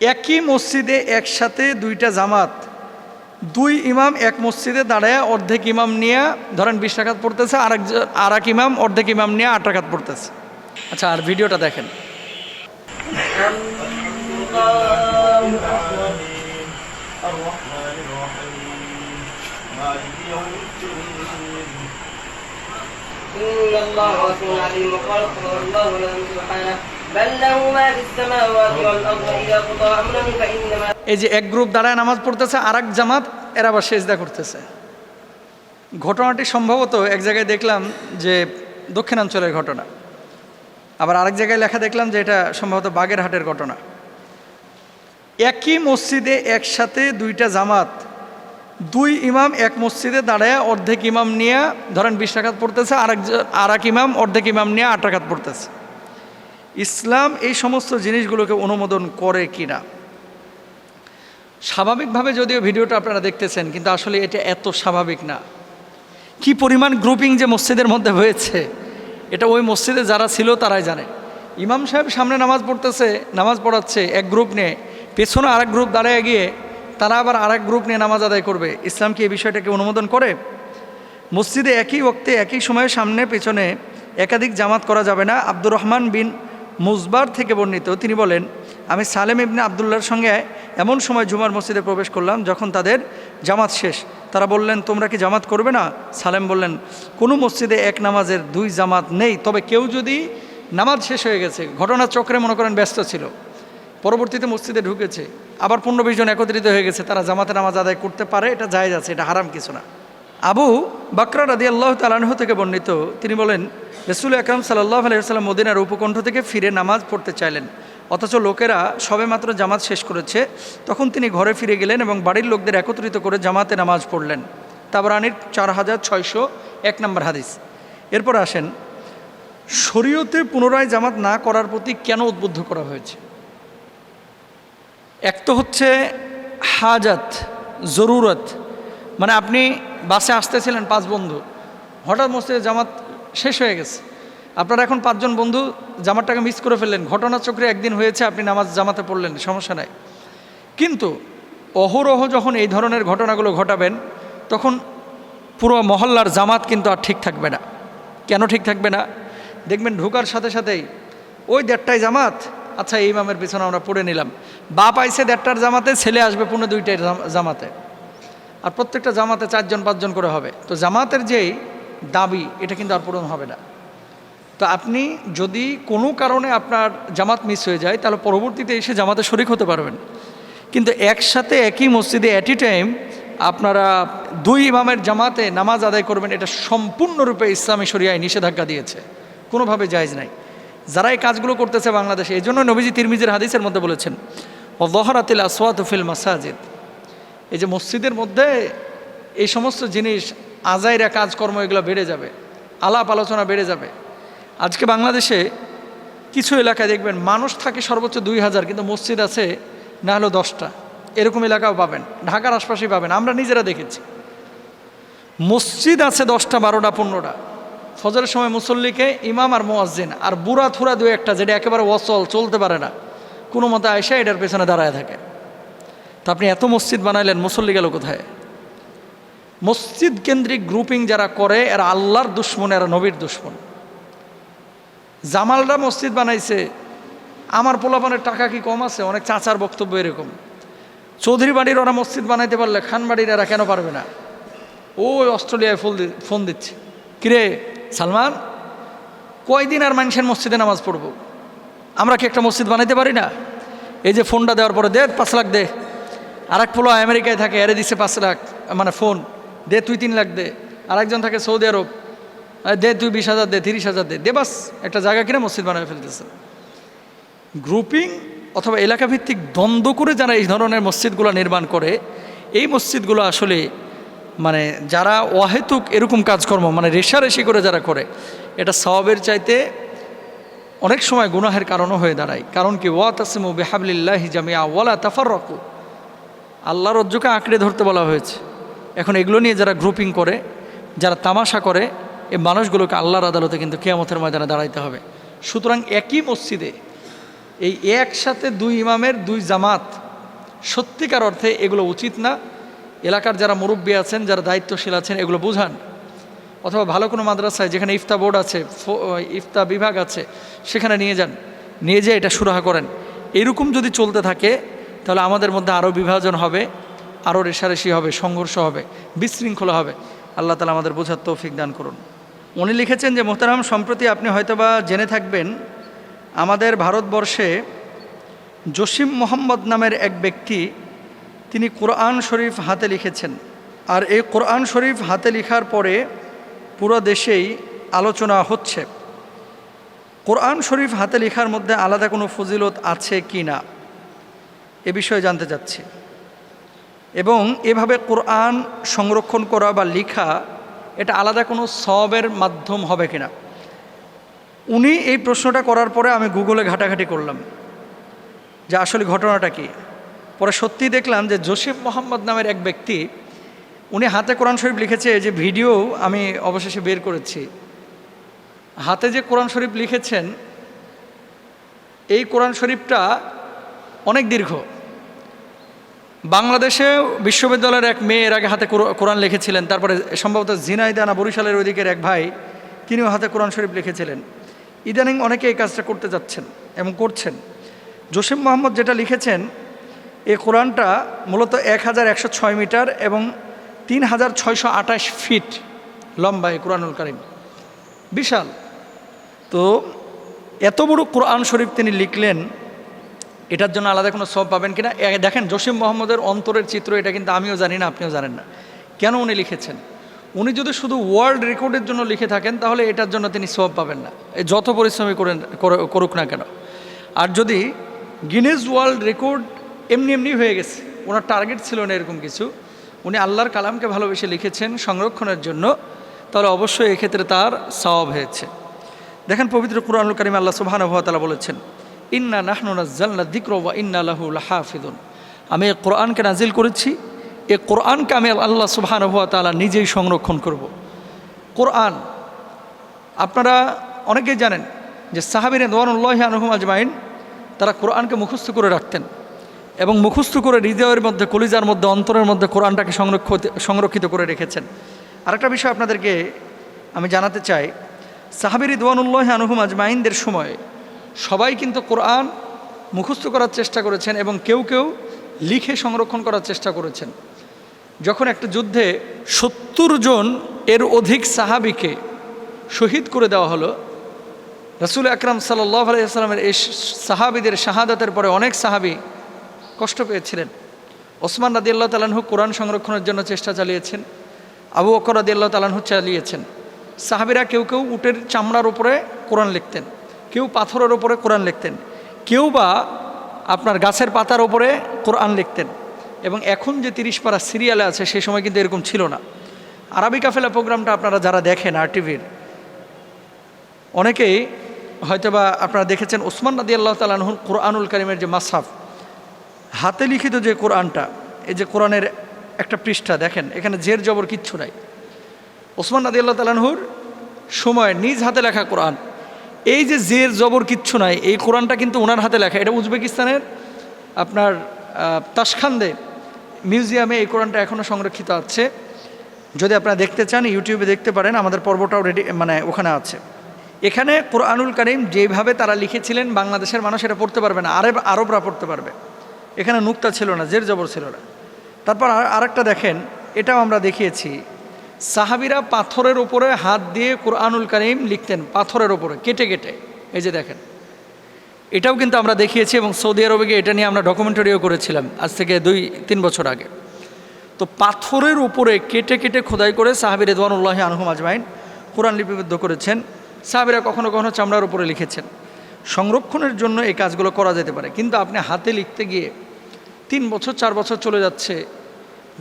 একই মসজিদে একসাথে দুইটা জামাত দুই ইমাম এক মসজিদে দাঁড়ায় অর্ধেক ইমাম নিয়ে ধরেন বিশ টাকাত পড়তেছে আর এক আর এক ইমাম অর্ধেক ইমাম নিয়ে আট টাকাত পড়তেছে আচ্ছা আর ভিডিওটা দেখেন الرحمن الرحيم مالك يوم الدين إن الله এই যে এক গ্রুপ দাঁড়ায় নামাজ পড়তেছে আর এক জামাত, এরা আবার সেজদা করতেছে। ঘটনাটি সম্ভবত এক জায়গায় দেখলাম যে দক্ষিণাঞ্চলের ঘটনা। আবার আরেক জায়গায় লেখা দেখলাম যে এটা সম্ভবত বাগেরহাটের ঘটনা। একই মসজিদে একসাথে দুইটা জামাত, দুই ইমাম এক মসজিদে দাঁড়ায় অর্ধেক ইমাম নিয়ে, ধরেন বিশ পড়তেছে আর এক ইমাম অর্ধেক ইমাম নিয়ে আট টাকাত পড়তেছে। ইসলাম এই সমস্ত জিনিসগুলোকে অনুমোদন করে কিনা? স্বাভাবিকভাবে যদিও ভিডিওটা আপনারা দেখতেছেন, কিন্তু আসলে এটা এত স্বাভাবিক না। কি পরিমাণ গ্রুপিং যে মসজিদের মধ্যে হয়েছে, এটা ওই মসজিদে যারা ছিল তারাই জানে। ইমাম সাহেব সামনে নামাজ পড়তেছে, নামাজ পড়াচ্ছে এক গ্রুপ নিয়ে, পেছনে আরেক গ্রুপ দাঁড়ায় গিয়ে তারা আবার আরেক গ্রুপ নিয়ে নামাজ আদায় করবে। ইসলাম কি এই বিষয়টাকে অনুমোদন করে? মসজিদে একই ওক্তে, একই সময়ে সামনে, পেছনে একাধিক জামাত করা যাবে না। আব্দুর রহমান বিন মুজবার থেকে বর্ণিত, তিনি বলেন, আমি সালেম ইবনে আবদুল্লার সঙ্গে এমন সময় জুমার মসজিদে প্রবেশ করলাম যখন তাদের জামাত শেষ। তারা বললেন, তোমরা কি জামাত করবে না? সালেম বললেন, কোনো মসজিদে এক নামাজের দুই জামাত নেই, তবে কেউ যদি নামাজ শেষ হয়ে গেছে ঘটনার চক্রে মনে করেন ব্যস্ত ছিল, পরবর্তীতে মসজিদে ঢুকেছে, আবার পনেরো বিশ জন একত্রিত হয়ে গেছে, তারা জামাতে নামাজ আদায় করতে পারে, এটা জায়েজ আছে, এটা হারাম কিছু না। আবু বাকরা রাদি আল্লাহ তালাহ থেকে বর্ণিত। তিনি বলেন, রসুল আকরম সাল্লাহ আলাইসাল্লাম মদিনার উপকণ্ঠ থেকে ফিরে নামাজ পড়তে চাইলেন। অথচ লোকেরা সবে মাত্র জামাত শেষ করেছে। তখন তিনি ঘরে ফিরে গেলেন এবং বাড়ির লোকদের একত্রিত করে জামাতে নামাজ পড়লেন। তাবরানির চার হাজার ছয়শো এক নম্বর হাদিস। এরপর আসেন, শরীয়তে পুনরায় জামাত না করার প্রতি কেন উদ্বুদ্ধ করা হয়েছে? এক তো হচ্ছে হাজাত, জরুরত। মানে আপনি বাসে আসতেছিলেন পাঁচ বন্ধু। হঠাৎ মসজিদে জামাত শেষ হয়ে গেছে। আপনারা এখন পাঁচজন বন্ধু জামাতটাকে মিস করে ফেললেন। ঘটনা চক্রে একদিন হয়েছে, আপনি নামাজ জামাতে পড়লেন, সমস্যা নাই। কিন্তু অহরহ যখন এই ধরনের ঘটনাগুলো ঘটাবেন, তখন পুরো মহল্লার জামাত কিন্তু আর ঠিক থাকবে না। কেন ঠিক থাকবে না? দেখবেন ঢোকার সাথে সাথেই, ওই দেড়টায় জামাত? আচ্ছা এই ইমামের পিছনে আমরা পড়ে নিলাম। বাপ আইসে দেড়টার জামাতে, ছেলে আসবে পুনে দুইটায় জামাতে। আর প্রত্যেকটা জামাতে চারজন, পাঁচজন করে হবে। তো জামাতের যেই দাবি, এটা কিন্তু আর পূরণ হবে না। তো আপনি যদি কোনো কারণে আপনার জামাত মিস হয়ে যায়, তাহলে পরবর্তীতে এসে জামাতে শরিক হতে পারবেন। কিন্তু একসাথে একই মসজিদে অ্যাট টাইম আপনারা দুই ইমামের জামাতে নামাজ আদায় করবেন, এটা সম্পূর্ণরূপে ইসলামী শরিয়ায় নিষেধাজ্ঞা দিয়েছে। কোনোভাবে জায়জ নাই। যারা এই কাজগুলো করতেছে বাংলাদেশে, এই জন্য নবীজি তিরমিজের হাদিসের মধ্যে বলেছেন ও দহরাতিল আসওয়াত ফিল মাসাজিদ। এই যে মসজিদের মধ্যে এই সমস্ত জিনিস, আজাইরা কাজকর্ম, এগুলো বেড়ে যাবে, আলাপ আলোচনা বেড়ে যাবে। আজকে বাংলাদেশে কিছু এলাকায় দেখবেন মানুষ থাকে সর্বোচ্চ দুই হাজার, কিন্তু মসজিদ আছে না হলেও দশটা। এরকম এলাকাও পাবেন, ঢাকার আশপাশেই পাবেন, আমরা নিজেরা দেখেছি। মসজিদ আছে দশটা, বারোটা, পনেরোটা। ফজরের সময় মুসল্লিকে ইমাম আর মোয়াজ্জিন আর বুড়া থুরা দু একটা, যেটা একেবারে অচল, চলতে পারে না। কোনো মতে আয়সা এটার পেছনে দাঁড়ায় থাকে। তা আপনি এত মসজিদ বানাইলেন, মুসল্লি গেল কোথায়? মসজিদ কেন্দ্রিক গ্রুপিং যারা করে, এরা আল্লাহর দুশ্মন, এরা নবীর দুশ্মন। জামালরা মসজিদ বানাইছে, আমার পোলাপানের টাকা কি কম আছে? অনেক চাচার বক্তব্য এরকম। চৌধুরী বাড়ির ওরা মসজিদ বানাইতে পারলে খান বাড়ির এরা কেন পারবে না? ওই অস্ট্রেলিয়ায় ফোন ফোন দিচ্ছে। কিরে সালমান, কয়দিন আর মানুষের মসজিদে নামাজ পড়ব? আমরা কি একটা মসজিদ বানাইতে পারি না? এই যে ফোনটা দেওয়ার পরে দে, পাঁচ লাখ দে। আর এক পোলো আমেরিকায় থাকে, এরে দিচ্ছে পাঁচ লাখ মানে ফোন, দে তুই তিন লাখ দে। আর একজন থাকে সৌদি আরব, আরে দে তুই বিশ হাজার দে, তিরিশ হাজার দে দে বাস, একটা জায়গা কিনে মসজিদ বানায় ফেলতেছে। গ্রুপিং অথবা এলাকা ভিত্তিক দ্বন্দ্ব করে যারা এই ধরনের মসজিদগুলো নির্মাণ করে, এই মসজিদগুলো আসলে মানে যারা অহেতুক এরকম কাজকর্ম মানে রেশারেশি করে যারা করে, এটা সবের চাইতে অনেক সময় গুনাহের কারণও হয়ে দাঁড়ায়। কারণ কি, ওয়া তাসিমু বেহাবলিল্লাহ জামিয়া ওয়ালা তাফার রকু আল্লাহর রজ্জুকে আঁকড়ে ধরতে বলা হয়েছে। এখন এগুলো নিয়ে যারা গ্রুপিং করে, যারা তামাশা করে, এই মানুষগুলোকে আল্লাহর আদালতে কিন্তু কেয়ামতের ময়দানে দাঁড়াইতে হবে। সুতরাং একই মসজিদে এই একসাথে দুই ইমামের দুই জামাত, সত্যিকার অর্থে এগুলো উচিত না। এলাকার যারা মুরব্বী আছেন, যারা দায়িত্বশীল আছেন, এগুলো বুঝান। অথবা ভালো কোনো মাদ্রাসায় যেখানে ইফতা বোর্ড আছে ইফতা বিভাগ আছে, সেখানে নিয়ে যান। নিয়ে যেয়ে এটা সুরাহা করেন। এরকম যদি চলতে থাকে তাহলে আমাদের মধ্যে আরও বিভাজন হবে আরও রেশারেশি হবে, সংঘর্ষ হবে, বিশৃঙ্খলা হবে। আল্লাহ তালা আমাদের বোঝার তৌফিক দান করুন। উনি লিখেছেন যে, মোহতারাম, সম্প্রতি আপনি হয়তোবা জেনে থাকবেন, আমাদের ভারতবর্ষে জসিম মোহাম্মদ নামের এক ব্যক্তি, তিনি কোরআন শরীফ হাতে লিখেছেন। আর এই কোরআন শরীফ হাতে লিখার পরে পুরো দেশেই আলোচনা হচ্ছে। কোরআন শরীফ হাতে লেখার মধ্যে আলাদা কোনো ফজিলত আছে কি না? এ বিষয়ে জানতে চাচ্ছি। এবং এভাবে কোরআন সংরক্ষণ করা বা লিখা, এটা আলাদা কোনো সবের মাধ্যম হবে কিনা? উনি এই প্রশ্নটা করার পরে আমি গুগলে ঘাটাঘাটি করলাম যে আসলে ঘটনাটা কি? পরে সত্যি দেখলাম যে জোসেফ মোহাম্মদ নামের এক ব্যক্তি, উনি হাতে কোরআন শরীফ লিখেছে যে ভিডিও আমি অবশেষে বের করেছি। হাতে যে কোরআন শরীফ লিখেছেন, এই কোরআন শরীফটা অনেক দীর্ঘ। বাংলাদেশে বিশ্ববিদ্যালয়ের এক মেয়ে এর আগে হাতে কোর- কোরআন লিখেছিলেন। তারপরে সম্ভবত জিনাইদানা বরিশালের ওইদিকের এক ভাই, তিনিও হাতে কোরআন শরীফ লিখেছিলেন। ইদানিং অনেকে এই কাজটা করতে যাচ্ছেন এবং করছেন। জসিম মোহাম্মদ যেটা লিখেছেন এই কোরআনটা মূলত এক হাজার একশো ছয় মিটার এবং তিন হাজার ছয়শো আঠাশ ফিট লম্বা এই কোরআনুল কারিম। বিশাল। তো এত বড় কোরআন শরীফ তিনি লিখলেন এটার জন্য আলাদা কোনো সব পাবেন কিনা? দেখেন, জসিম মোহাম্মদের অন্তরের চিত্র, এটা কিন্তু আমিও জানি না, আপনিও জানেন না। কেন উনি লিখেছেন? উনি যদি শুধু ওয়ার্ল্ড রেকর্ডের জন্য লিখে থাকেন, তাহলে এটার জন্য তিনি সব পাবেন না। যত পরিশ্রমী করেন, করে- করুক না কেন। আর যদি গিনেজ ওয়ার্ল্ড রেকর্ড এমনি এমনি হয়ে গেছে, ওনার টার্গেট ছিল না এরকম কিছু, উনি আল্লাহর কালামকে ভালোবেসে লিখেছেন সংরক্ষণের জন্য, তাহলে অবশ্যই এক্ষেত্রে তার সওয়াব হয়েছে। দেখেন, পবিত্র কুরআনুল কারিম আল্লাহ তাআলা বলেছেন ইন্না নাহনু নাজ্জালনা যিকর ওয়া ইন্না লাহু লাহাফিজুন আমি এই কোরআনকে নাজিল করেছি। এই কোরআনকে আমি আল্লাহ সুবহানাহু ওয়া তাআলা নিজেই সংরক্ষণ করব। কোরআন, আপনারা অনেকেই জানেন যে সাহাবির দোয়ানুল্লাহ আনহুম আজমাইন, তারা কোরআনকে মুখস্থ করে রাখতেন এবং মুখস্থ করে হৃদয়ের মধ্যে, কলিজার মধ্যে, অন্তরের মধ্যে কোরআনটাকে সংরক্ষিত সংরক্ষিত করে রেখেছেন। আরেকটা বিষয় আপনাদেরকে আমি জানাতে চাই। সাহাবির দোয়ানুল্লাহ আনহুম আজমাইনদের সময় সবাই কিন্তু কোরআন মুখস্থ করার চেষ্টা করেছেন এবং কেউ কেউ লিখে সংরক্ষণ করার চেষ্টা করেছেন। যখন একটা যুদ্ধে সত্তর জন এর অধিক সাহাবিকে শহীদ করে দেওয়া হলো, রসুল আকরাম সাল্লাহ আলাইসাল্লামের এই সাহাবিদের শাহাদাতের পরে অনেক সাহাবি কষ্ট পেয়েছিলেন। ওসমান রাদি আল্লাহ তালাহু কোরআন সংরক্ষণের জন্য চেষ্টা চালিয়েছেন, আবু বকর রাদি আল্লাহ তালাহু চালিয়েছেন। সাহাবিরা কেউ কেউ উটের চামড়ার উপরে কোরআন লিখতেন। কেউ পাথরের ওপরে কোরআন লিখতেন। কেউ বা আপনার গাছের পাতার ওপরে কোরআন লিখতেন। এবং এখন যে তিরিশ পারা সিরিয়ালে আছে সেই সময় কিন্তু এরকম ছিল না। আরবি কাফেলা প্রোগ্রামটা আপনারা যারা দেখেন আর টিভির অনেকেই হয়তোবা আপনারা দেখেছেন ওসমান রাদি আল্লাহ তালাহুর কোরআনুল করিমের যে মাসাফ হাতে লিখিত যে কোরআনটা, এই যে কোরআনের একটা পৃষ্ঠা দেখেন, এখানে জের জবর কিচ্ছু নাই। ওসমান রাদি আল্লাহ তালাহুর সময় নিজ হাতে লেখা কোরআন। এই যে জের, জবর কিচ্ছু নাই, এই কোরআনটা কিন্তু ওনার হাতে লেখা। এটা উজবেকিস্তানের আপনার তাসখান্দে মিউজিয়ামে এই কোরআনটা এখনও সংরক্ষিত আছে। যদি আপনারা দেখতে চান, ইউটিউবে দেখতে পারেন, আমাদের পর্বটাও রেডি মানে ওখানে আছে। এখানে কোরআনুল করিম যেভাবে তারা লিখেছিলেন, বাংলাদেশের মানুষ এটা পড়তে পারবে না, আরব, আরবরা পড়তে পারবে। এখানে নুক্তা ছিল না, জের জবর ছিল না। তারপর আর, আরেকটা দেখেন, এটাও আমরা দেখিয়েছি। সাহাবিরা পাথরের উপরে হাত দিয়ে কোরআনুল করিম লিখতেন, পাথরের উপরে, কেটে কেটে। এই যে দেখেন, এটাও কিন্তু আমরা দেখিয়েছি এবং সৌদি আরবে গিয়ে এটা নিয়ে আমরা ডকুমেন্টারিও করেছিলাম আজ থেকে দুই, তিন বছর আগে। তো পাথরের উপরে কেটে কেটে খোদাই করে সাহাবির রেদওয়ানুল্লাহ আনহুম আজমাইন কোরআন লিপিবদ্ধ করেছেন। সাহাবিরা কখনো কখনো চামড়ার উপরে লিখেছেন। সংরক্ষণের জন্য এই কাজগুলো করা যেতে পারে, কিন্তু আপনি হাতে লিখতে গিয়ে তিন বছর, চার বছর চলে যাচ্ছে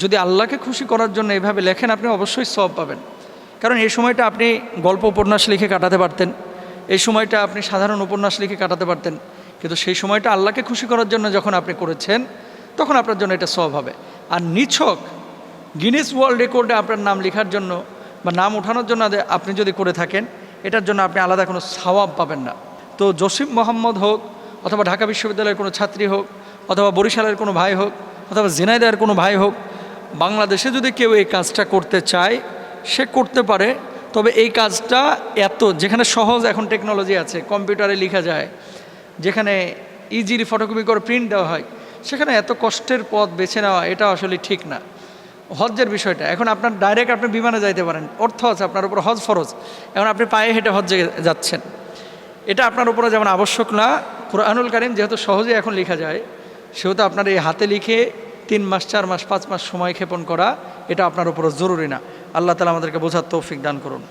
যদি আল্লাহকে খুশি করার জন্য এভাবে লেখেন, আপনি অবশ্যই সব পাবেন। কারণ এই সময়টা আপনি গল্প উপন্যাস লিখে কাটাতে পারতেন, এই সময়টা আপনি সাধারণ উপন্যাস লিখে কাটাতে পারতেন, কিন্তু সেই সময়টা আল্লাহকে খুশি করার জন্য যখন আপনি করেছেন, তখন আপনার জন্য এটা সব হবে। আর নিছক গিনেস ওয়ার্ল্ড রেকর্ডে আপনার নাম লেখার জন্য বা নাম ওঠানোর জন্য আপনি যদি করে থাকেন, এটার জন্য আপনি আলাদা কোনো সওয়াব পাবেন না। তো জসিম মোহাম্মদ হোক, অথবা ঢাকা বিশ্ববিদ্যালয়ের কোনো ছাত্রী হোক, অথবা বরিশালের কোনো ভাই হোক, অথবা জেনাইদার কোনো ভাই হোক বাংলাদেশে যদি কেউ এই কাজটা করতে চায়, সে করতে পারে। তবে এই কাজটা এত, যেখানে সহজ এখন টেকনোলজি আছে কম্পিউটারে লেখা যায়, যেখানে ইজিলি ফটোকপি করে প্রিন্ট দেওয়া হয়, সেখানে এত কষ্টের পথ বেছে নেওয়া, এটা আসলে ঠিক না। হজ্জের বিষয়টা, এখন আপনার ডাইরেক্ট আপনি বিমানে যাইতে পারেন, অর্থ আছে আপনার উপর হজ ফরজ, এখন আপনি পায়ে হেঁটে হজ্জে যাচ্ছেন। এটা আপনার উপরে যেমন আবশ্যক না, কোরআনুল কারিম যেহেতু সহজে এখন লেখা যায়, সেহেতু আপনার এই হাতে লিখে তিন মাস, চার মাস, পাঁচ মাস সময় ক্ষেপণ করা, এটা আপনার উপরও জরুরি না। আল্লাহ তালা আমাদেরকে বোঝার তৌফিক দান করুন।